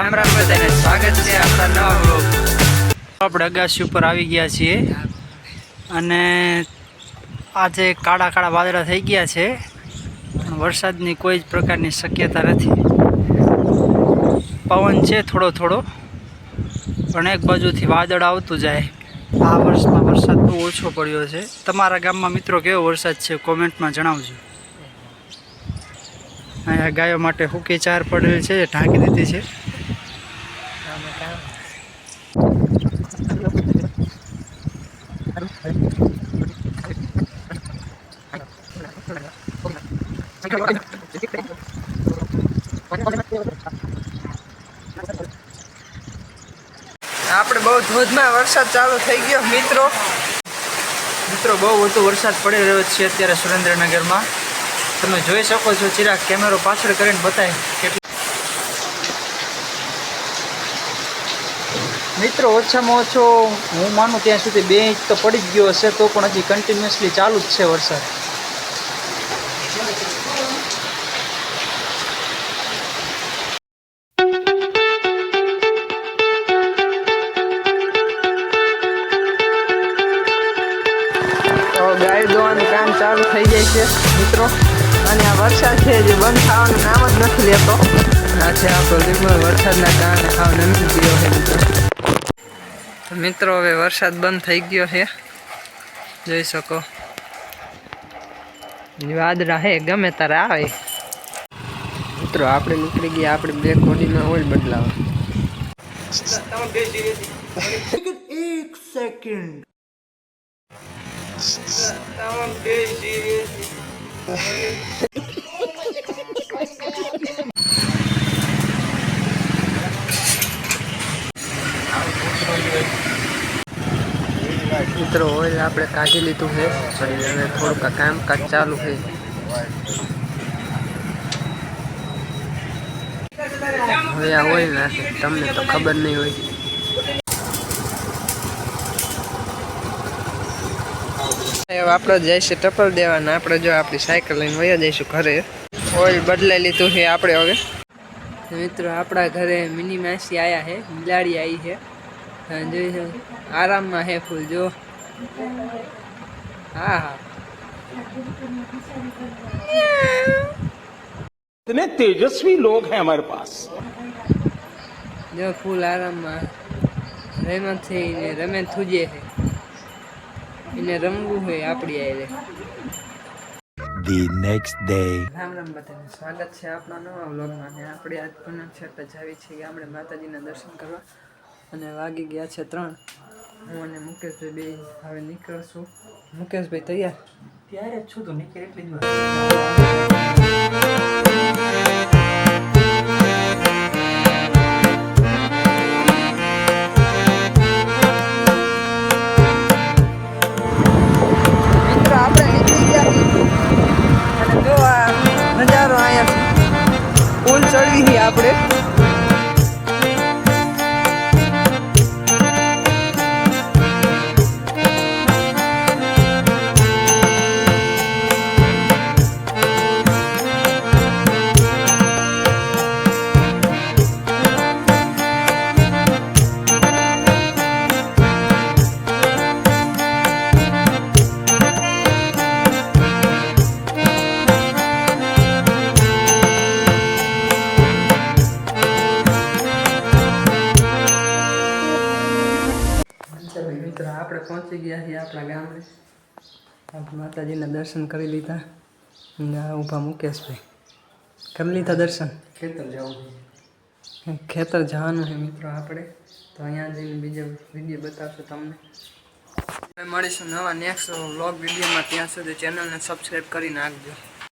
રામ રામ બધાને. સ્વાગત છે આપણા નવા બ્લોગ આપણે ઉપર આવી ગયા છીએ. અને આજે કાળા કાળા વાદળા થઈ ગયા છે. પણ વરસાદની કોઈ જ પ્રકારની શક્યતા નથી. પવન છે થોડો થોડો. પણ એક બાજુથી વાદળ આવતું જાય. આ વર્ષમાં વરસાદ બહુ ઓછો પડ્યો છે. તમારા ગામમાં મિત્રો કેવો વરસાદ છે કોમેન્ટમાં જણાવજો. અહીંયા ગાયો માટે હુકી ચાર પડેલ છે, ઢાંકી દીધી છે. આપણે બહુ ધોધમાં વરસાદ ચાલુ થઈ ગયો, મિત્રો. મિત્રો, બહુ વધુ વરસાદ પડી રહ્યો છે અત્યારે સુરેન્દ્રનગરમાં. તમે જોઈ શકો છો, ચિરાગ કેમેરો પાછળ કરીને બતાય કેટલી મિત્રો, ઓછામાં ઓછો હું માનું ત્યાં સુધી બે ઇંચ તો પડી જ ગયો હશે, તો પણ હજી કન્ટિન્યુઅસલી ચાલુ જ છે વરસાદ. ચાલુ થઈ જાય છે, મિત્રો. અને આ વરસાદ છે જે બંધ થવાનું નામ જ નથી લેતો. આ છે વરસાદના કારણે હાવ નમી ગયો છે, મિત્રો. મિત્રો, હવે વરસાદ બંધ થઈ ગયો છે. જોઈ શકો. વાદળા હે ગમે તારે આવે. મિત્રો, આપણે નીકળી ગયા આપણે બ્રેક બોડીમાં ઓઇલ બદલાવા. મિત્રો ઓઇલ આપણે કાઢી લીધું છે. અને હવે થોડુંક કામકાજ ચાલુ છે. હવે આ ઓઇલ નાખે તમને તો ખબર નહીં હોય. આપણે જઈશું ટપલ દેવાના આપણે જો આપણી સાયકલ લઈને વયા જઈશું ઘરે ઓઇલ બદલાઈ લીધું છે આપણે હવે મિત્રો આપણા ઘરે મિની માસી આવ્યા છે બિલાડી આવી છે હા, જોઈ શકો. આરામમાં હે ફૂલ જો હા હા इतने तेजस्वी लोग हैं हमारे पास જો ફૂલ આરામમાં રમતથી ને રમે થુજે છે એને રમવું હોય આપણી આયે the next day. Ram Ram બધાને સ્વાગત છે આપણા નવા વ્લોગમાં. ને આપણે આજ પણ છે તો જાવી કે આપણે માતાજીના દર્શન કરવા. અને વાગી ગયા છે ત્રણ. હું અને મુકેશભાઈ બે હવે નીકળશું. મુકેશભાઈ તૈયાર? ત્યારે જ છું તો નીકળે એટલી જ પહોંચી ગયા છીએ આપણા ગામડે આપણે માતાજીના દર્શન કરી લીધા. અને ઊભા મુકેશભાઈ. કરી લીધા દર્શન? ખેતર જવું ખેતર જવાનું છે મિત્રો આપણે. તો અહીંયા જઈને બીજો વીડિયો બતાવશું તમને. મળીશું નવા નેક્સ્ટ વ્લોગ વિડીયોમાં. ત્યાં સુધી ચેનલને સબસ્ક્રાઈબ કરી નાખજો.